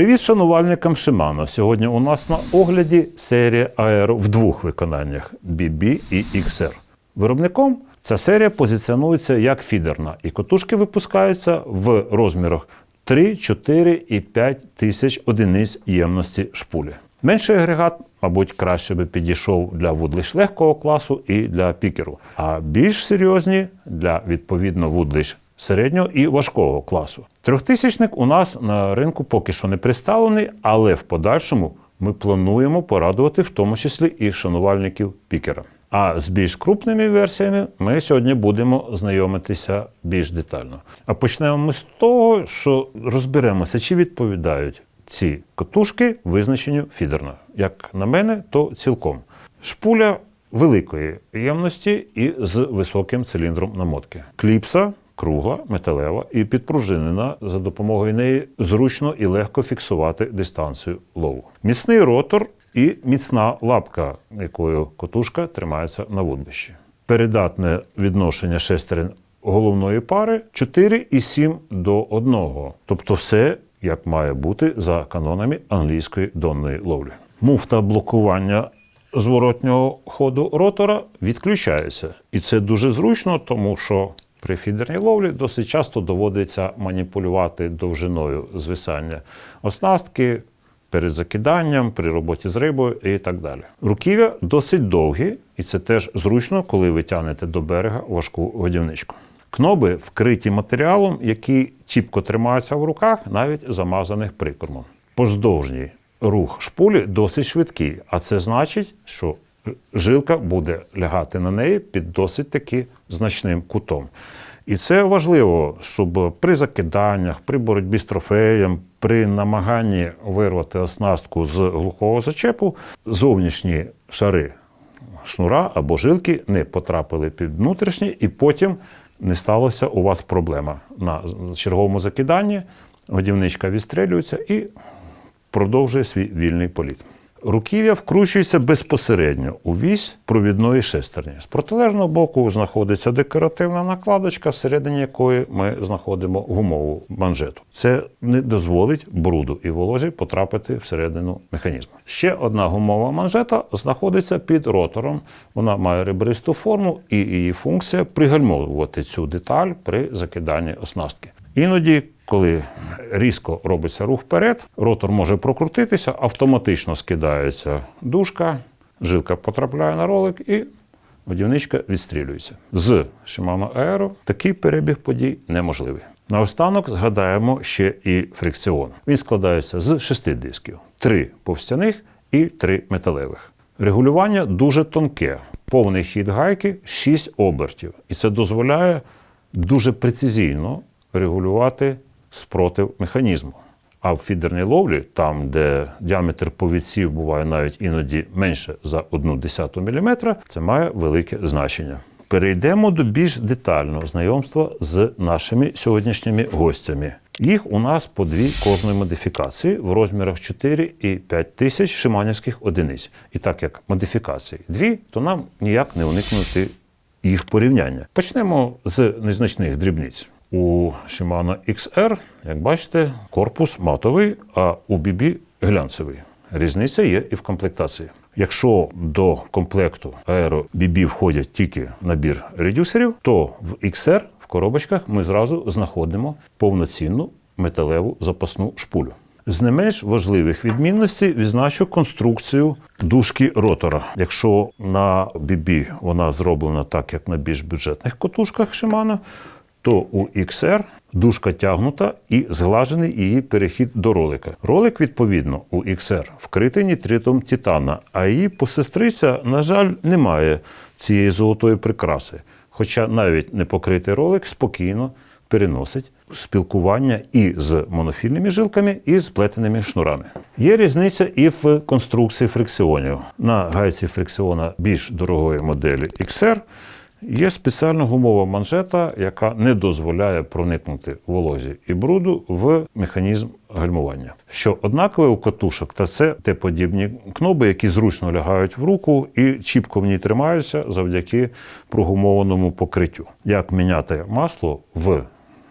Привіт шанувальникам Shimano. Сьогодні у нас на огляді серія Aero в двох виконаннях BB і XR. Виробником ця серія позиціонується як фідерна, і котушки випускаються в розмірах 3, 4 і 5 тисяч одиниць ємності шпулі. Менший агрегат, мабуть, краще би підійшов для вудлищ легкого класу і для пікеру, а більш серйозні для відповідно вудлищ середнього і важкого класу. Трьохтисячник у нас на ринку поки що не представлений, але в подальшому ми плануємо порадувати в тому числі і шанувальників пікера. А з більш крупними версіями ми сьогодні будемо знайомитися більш детально. А почнемо ми з того, що розберемося, чи відповідають ці котушки визначенню фідерна. Як на мене, то цілком. Шпуля великої ємності і з високим циліндром намотки. Кліпса кругла, металева і підпружинена. За допомогою неї зручно і легко фіксувати дистанцію лову. Міцний ротор і міцна лапка, якою котушка тримається на вудлищі. Передатне відношення шестерень головної пари 4,7 до 1. Тобто все як має бути за канонами англійської донної ловлі. Муфта блокування зворотнього ходу ротора відключається. І це дуже зручно, тому що при фідерній ловлі досить часто доводиться маніпулювати довжиною звисання оснастки перед закиданням, при роботі з рибою і так далі. Руків'я досить довгі, і це теж зручно, коли ви тягнете до берега важку годівничку. Кноби вкриті матеріалом, який чіпко тримається в руках, навіть замазаних прикормом. Поздовжній рух шпулі досить швидкий, а це значить, що жилка буде лягати на неї під досить таки значним кутом. І це важливо, щоб при закиданнях, при боротьбі з трофеєм, при намаганні вирвати оснастку з глухого зачепу, зовнішні шари шнура або жилки не потрапили під внутрішні, і потім не сталося у вас проблема. На черговому закиданні годівничка відстрелюється і продовжує свій вільний політ. Руків'я вкручується безпосередньо у вісь провідної шестерні. З протилежного боку знаходиться декоративна накладочка, всередині якої ми знаходимо гумову манжету. Це не дозволить бруду і волозі потрапити всередину механізму. Ще одна гумова манжета знаходиться під ротором. Вона має ребристу форму, і її функція пригальмовувати цю деталь при закиданні оснастки. Іноді, коли різко робиться рух вперед, ротор може прокрутитися, автоматично скидається дужка, жилка потрапляє на ролик і годівничка відстрілюється. З Shimano Aero такий перебіг подій неможливий. Наостанок згадаємо ще і фрикціон. Він складається з шести дисків: три повстяних і три металевих. Регулювання дуже тонке. Повний хід гайки 6 обертів. І це дозволяє дуже прецизійно регулювати спротив механізму. А в фідерній ловлі, там, де діаметр повідців буває навіть іноді менше за 1,1 мм, це має велике значення. Перейдемо до більш детального знайомства з нашими сьогоднішніми гостями. Їх у нас по дві кожної модифікації в розмірах 4 і 5 тисяч шиманівських одиниць. І так як модифікації дві, то нам ніяк не уникнути їх порівняння. Почнемо з незначних дрібниць. У Shimano XR, як бачите, корпус матовий, а у BB глянцевий. Різниця є і в комплектації. Якщо до комплекту Aero BB входять тільки набір редюсерів, то в XR в коробочках ми зразу знаходимо повноцінну металеву запасну шпулю. З не менш важливих відмінностей відзначу конструкцію дужки ротора. Якщо на BB вона зроблена так, як на більш бюджетних котушках Shimano, то у XR дужка тягнута і зглажений її перехід до ролика. Ролик, відповідно, у XR вкритий нітритом титана, а її посестриця, на жаль, не має цієї золотої прикраси. Хоча навіть не покритий ролик спокійно переносить спілкування і з монофільними жилками, і з плетеними шнурами. Є різниця і в конструкції фрикціонів. На гайці фрикціона більш дорогої моделі XR Є спеціальна гумова манжета, яка не дозволяє проникнути волозі і бруду в механізм гальмування. Що однакове у катушок, та це те подібні кноби, які зручно лягають в руку і чіпко в ній тримаються завдяки прогумованому покриттю. Як міняти масло в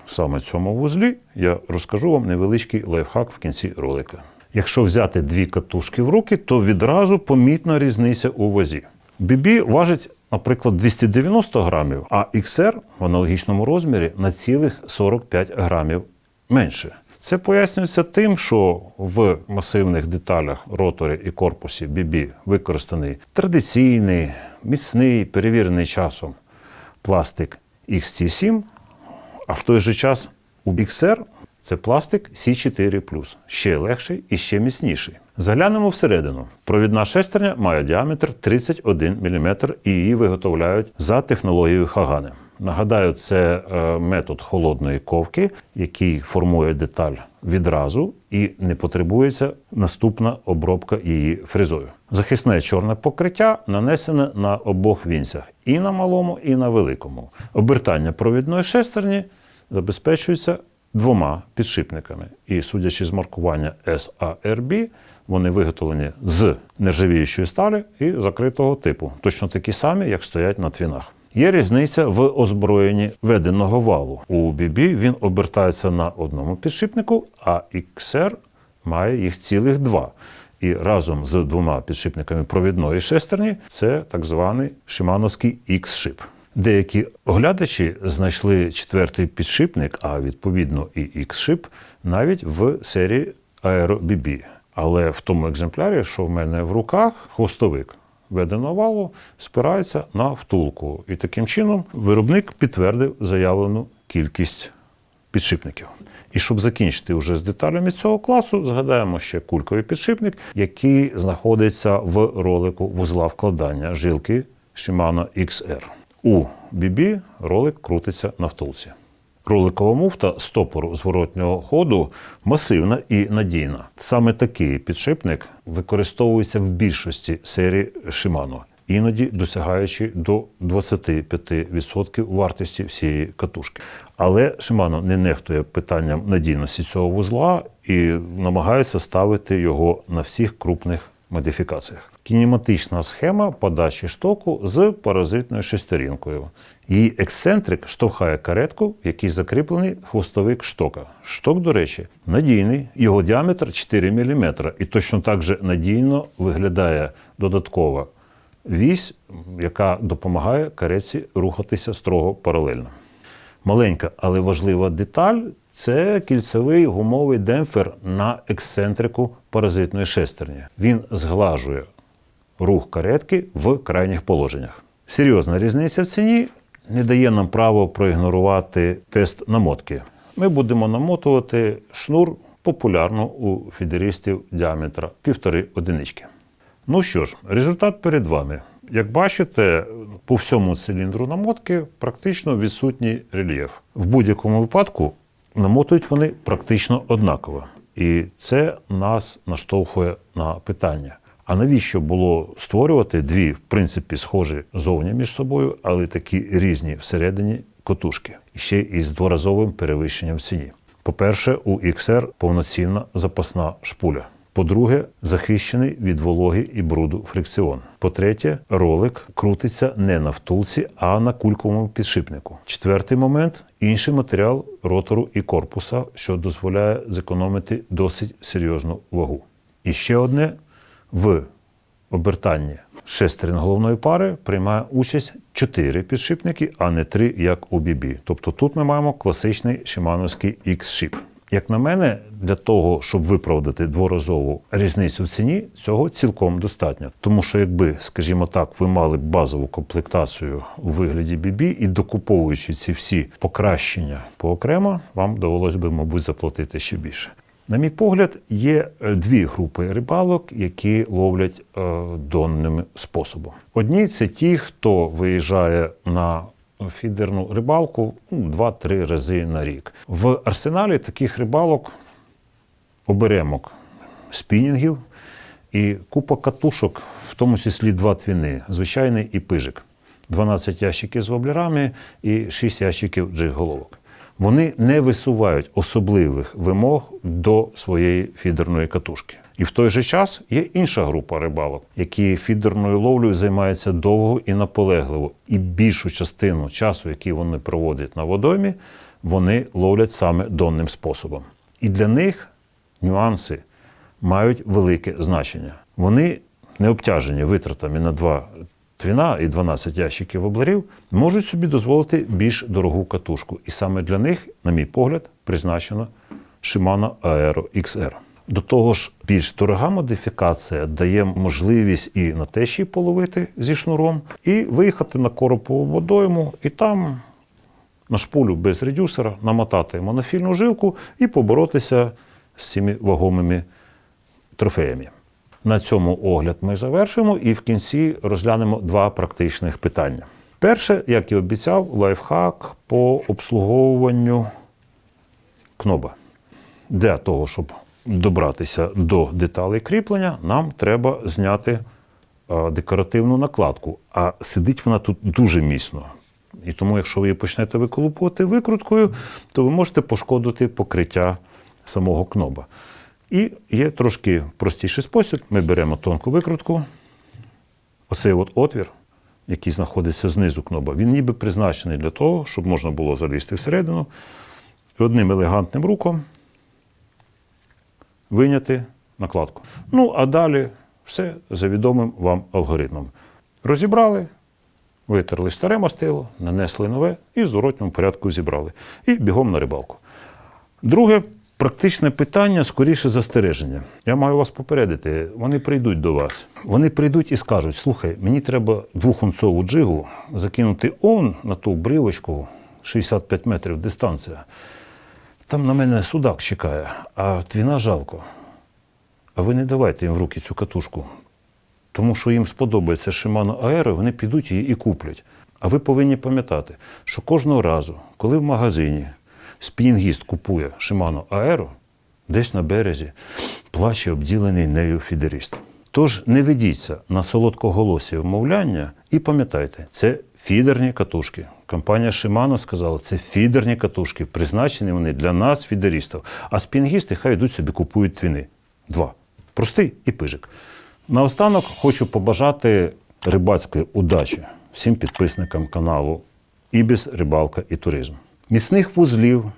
саме цьому вузлі, я розкажу вам невеличкий лайфхак в кінці ролика. Якщо взяти дві катушки в руки, то відразу помітна різниця у вазі. BB важить, наприклад, 290 грамів, а XR в аналогічному розмірі на цілих 45 грамів менше. Це пояснюється тим, що в масивних деталях роторі і корпусі BB використаний традиційний, міцний, перевірений часом пластик XT7, а в той же час у XR це пластик C4 ще легший і ще міцніший. Заглянемо всередину. Провідна шестерня має діаметр 31 мм і її виготовляють за технологією Хагане. Нагадаю, це е, метод холодної ковки, який формує деталь відразу і не потребується наступна обробка її фрезою. Захисне чорне покриття нанесене на обох вінцях і на малому, і на великому. Обертання провідної шестерні забезпечується двома підшипниками. І судячи з маркування SARB, вони виготовлені з нержавіючої сталі і закритого типу, точно такі самі, як стоять на твінах. Є різниця в озброєнні веденого валу. У BB він обертається на одному підшипнику, а XR має їх цілих два. І разом з двома підшипниками провідної шестерні це так званий шимановський X-шип. Деякі оглядачі знайшли четвертий підшипник, а відповідно і X-шип, навіть в серії Aero BB. Але в тому екземплярі, що в мене в руках, хвостовик веденого валу спирається на втулку. І таким чином виробник підтвердив заявлену кількість підшипників. І щоб закінчити вже з деталями цього класу, згадаємо ще кульковий підшипник, який знаходиться в ролику вузла вкладання жилки Shimano XR. У BB ролик крутиться на втулці. Кроликова муфта стопору зворотнього ходу масивна і надійна. Саме такий підшипник використовується в більшості серії Shimano, іноді досягаючи до 25% вартості всієї катушки. Але Shimano не нехтує питанням надійності цього вузла і намагається ставити його на всіх крупних модифікаціях. Кінематична схема подачі штоку з паразитною шестерінкою. Її ексцентрик штовхає каретку, в якій закріплений хвостовик штока. Шток, до речі, надійний, його діаметр 4 мм, і точно так же надійно виглядає додаткова вісь, яка допомагає каретці рухатися строго паралельно. Маленька, але важлива деталь це кільцевий гумовий демпфер на ексцентрику паразитної шестерні. Він зглажує рух каретки в крайніх положеннях. Серйозна різниця в ціні не дає нам право проігнорувати тест намотки. Ми будемо намотувати шнур популярно у фідеристів діаметра півтори одинички. Ну що ж, результат перед вами. Як бачите, по всьому циліндру намотки практично відсутній рельєф. В будь-якому випадку намотують вони практично однаково. І це нас наштовхує на питання. А навіщо було створювати дві, в принципі, схожі зовні між собою, але такі різні всередині котушки, ще із дворазовим перевищенням в ціні? По-перше, у XR повноцінна запасна шпуля. По-друге, захищений від вологи і бруду фрикціон. По-третє, ролик крутиться не на втулці, а на кульковому підшипнику. Четвертий момент інший матеріал ротору і корпуса, що дозволяє зекономити досить серйозну вагу. І ще одне в обертанні шестерин головної пари приймає участь чотири підшипники, а не три, як у BB. Тобто тут ми маємо класичний шимановський X-шип. Як на мене, для того, щоб виправдати дворазову різницю в ціні, цього цілком достатньо. Тому що, якби, скажімо так, ви мали базову комплектацію у вигляді BB і докуповуючи ці всі покращення поокремо, вам довелось би, мабуть, заплатити ще більше. На мій погляд, є е, дві групи рибалок, які ловлять е, донним способом. Одні це ті, хто виїжджає на фідерну рибалку ну, 2-3 рази на рік. В арсеналі таких рибалок оберемок спінінгів і купа катушок, в тому числі два твіни, звичайний і пижик. 12 ящиків з воблерами і 6 ящиків джиг-головок. Вони не висувають особливих вимог до своєї фідерної катушки. І в той же час є інша група рибалок, які фідерною ловлею займаються довго і наполегливо. І більшу частину часу, який вони проводять на водоймі, вони ловлять саме донним способом. І для них нюанси мають велике значення. Вони не обтяжені витратами на два твіна і 12 ящиків обларів, можуть собі дозволити більш дорогу катушку. І саме для них, на мій погляд, призначено Shimano Aero XR. До того ж, більш дорога модифікація дає можливість і на тещі половити зі шнуром, і виїхати на коропову водойму, і там на шпулю без редюсера намотати монофільну жилку і поборотися з цими вагомими трофеями. На цьому огляд ми завершимо і в кінці розглянемо два практичних питання. Перше, як і обіцяв, лайфхак по обслуговуванню кноба. Для того, щоб добратися до деталей кріплення, нам треба зняти е, декоративну накладку. А сидить вона тут дуже міцно. І тому, якщо ви її почнете виколупувати викруткою, то ви можете пошкодити покриття самого кноба. І є трошки простіший спосіб. Ми беремо тонку викрутку, оцей от отвір, який знаходиться знизу кноба, він ніби призначений для того, щоб можна було залізти всередину і одним елегантним рухом виняти накладку. Ну, а далі все за відомим вам алгоритмом. Розібрали, витерли старе мастило, нанесли нове і в зворотньому порядку зібрали. І бігом на рибалку. Друге практичне питання, скоріше застереження. Я маю вас попередити, вони прийдуть до вас. Вони прийдуть і скажуть: слухай, мені треба двохунцову джигу закинути он на ту брівочку 65 метрів дистанція. Там на мене судак чекає, а твіна жалко. А ви не давайте їм в руки цю катушку. Тому що їм сподобається Shimano Aero, вони підуть її і куплять. А ви повинні пам'ятати, що кожного разу, коли в магазині спінінгіст купує Shimano Aero, десь на березі плаче обділений нею фідеріст. Тож не ведіться на солодкоголосі вмовляння і пам'ятайте, це фідерні катушки. Компанія Shimano сказала, це фідерні катушки, призначені вони для нас, фідерістів. А спінгісти хай йдуть собі купують твіни. Два. Простий і пижик. Наостанок хочу побажати рибацької удачі всім підписникам каналу Ібіс, Рибалка і Туризм. Міцних вузлів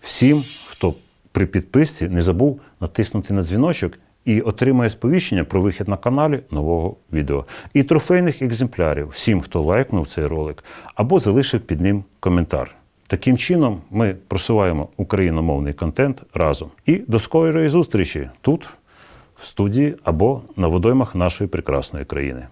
всім, хто при підписці не забув натиснути на дзвіночок і отримає сповіщення про вихід на каналі нового відео. І трофейних екземплярів всім, хто лайкнув цей ролик або залишив під ним коментар. Таким чином ми просуваємо україномовний контент разом. І до скорої зустрічі тут, в студії або на водоймах нашої прекрасної країни.